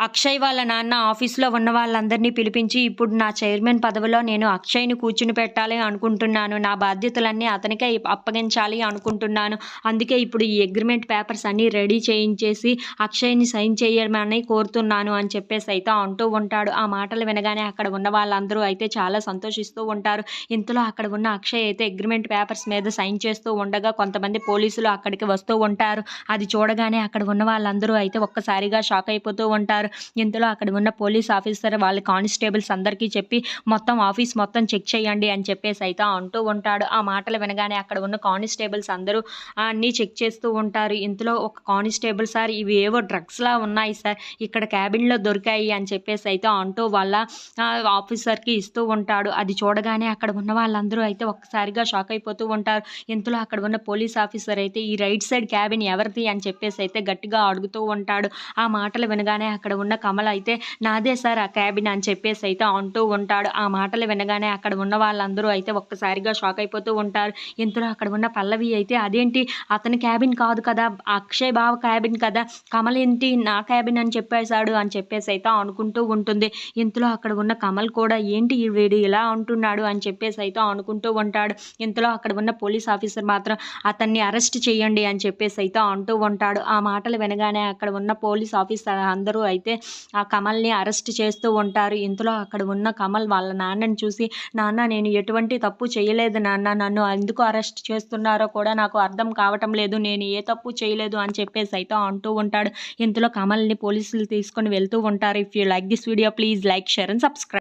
అక్షయ్ వాళ్ళ నాన్న ఆఫీస్లో ఉన్న వాళ్ళందరినీ పిలిపించి ఇప్పుడు నా చైర్మన్ పదవిలో నేను అక్షయ్ని కూర్చుని పెట్టాలి అనుకుంటున్నాను. నా బాధ్యతలన్నీ అతనికే అప్పగించాలి అనుకుంటున్నాను. అందుకే ఇప్పుడు ఈ అగ్రిమెంట్ పేపర్స్ అన్నీ రెడీ చేయించేసి అక్షయ్ని సైన్ చేయమని కోరుతున్నాను అని చెప్పేసి అయితే అంటూ ఉంటాడు. ఆ మాటలు వినగానే అక్కడ ఉన్న వాళ్ళందరూ అయితే చాలా సంతోషిస్తూ ఉంటారు. ఇంతలో అక్కడ ఉన్న అక్షయ్ అయితే అగ్రిమెంట్ పేపర్స్ మీద సైన్ చేస్తూ ఉండగా కొంతమంది పోలీసులు అక్కడికి వస్తూ ఉంటారు. అది చూడగానే అక్కడ ఉన్న వాళ్ళందరూ అయితే ఒక్కసారిగా షాక్ అయిపోతూ ఉంటారు. ఇంతలో అక్కడ ఉన్న పోలీస్ ఆఫీసర్ వాళ్ళ కానిస్టేబుల్స్ అందరికీ చెప్పి మొత్తం ఆఫీస్ మొత్తం చెక్ చేయండి అని చెప్పేసి అయితే అంటూ ఉంటాడు. ఆ మాటలు వినగానే అక్కడ ఉన్న కానిస్టేబుల్స్ అందరూ అన్నీ చెక్ చేస్తూ ఉంటారు. ఇంతలో ఒక కానిస్టేబుల్ సార్ ఇవి ఏవో డ్రగ్స్లా ఉన్నాయి సార్. ఇక్కడ క్యాబిన్లో దొరికాయి అని చెప్పేసి అయితే అంటూ వాళ్ళ ఆఫీసర్కి ఇస్తూ ఉంటాడు. అది చూడగానే అక్కడ ఉన్న వాళ్ళందరూ అయితే ఒక్కసారిగా షాక్ అయిపోతూ ఉంటారు. ఇంతలో అక్కడ ఉన్న పోలీస్ ఆఫీసర్ అయితే ఈ రైట్ సైడ్ క్యాబిన్ ఎవరిది? అని చెప్పేసి అయితే గట్టిగా అడుగుతూ ఉంటాడు. ఆ మాటలు వినగానే అక్కడ ఉన్న కమల్ అయితే నాదే సార్ ఆ క్యాబిన్ అని చెప్పేసి అయితే అంటూ ఉంటాడు. ఆ మాటలు వినగానే అక్కడ ఉన్న వాళ్ళందరూ అయితే ఒక్కసారిగా షాక్ అయిపోతూ ఉంటారు. ఇంతలో అక్కడ ఉన్న పల్లవి అయితే? అదేంటి? అతని క్యాబిన్ కాదు కదా అక్షయ్ బావ క్యాబిన్ కదా కమల్ ఏంటి? నా క్యాబిన్ అని చెప్పేశాడు అని చెప్పేసి అయితే అనుకుంటూ ఉంటుంది. ఇంతలో అక్కడ ఉన్న కమల్ కూడా ఏంటి వీడు ఇలా అంటున్నాడు అని చెప్పేసి అయితే అనుకుంటూ ఉంటాడు. ఇంతలో అక్కడ ఉన్న పోలీస్ ఆఫీసర్ మాత్రం అతన్ని అరెస్ట్ చేయండి అని చెప్పేసి అయితే అంటూ ఉంటాడు. ఆ మాటలు వినగానే అక్కడ ఉన్న పోలీస్ ఆఫీసర్ అందరూ అయితే అయితే ఆ కమల్ని అరెస్ట్ చేస్తూ ఉంటారు. ఇంతలో అక్కడ ఉన్న కమల్ వాళ్ళ నాన్నని చూసి నాన్న నేను ఎటువంటి తప్పు చేయలేదు నాన్న. నన్ను ఎందుకు అరెస్ట్ చేస్తున్నారో కూడా నాకు అర్థం కావటం లేదు. నేను ఏ తప్పు చేయలేదు అని చెప్పేసి అయితే అంటూ ఉంటాడు. ఇంతలో కమల్ని పోలీసులు తీసుకొని వెళ్తూ ఉంటారు. If you like this video please like share and subscribe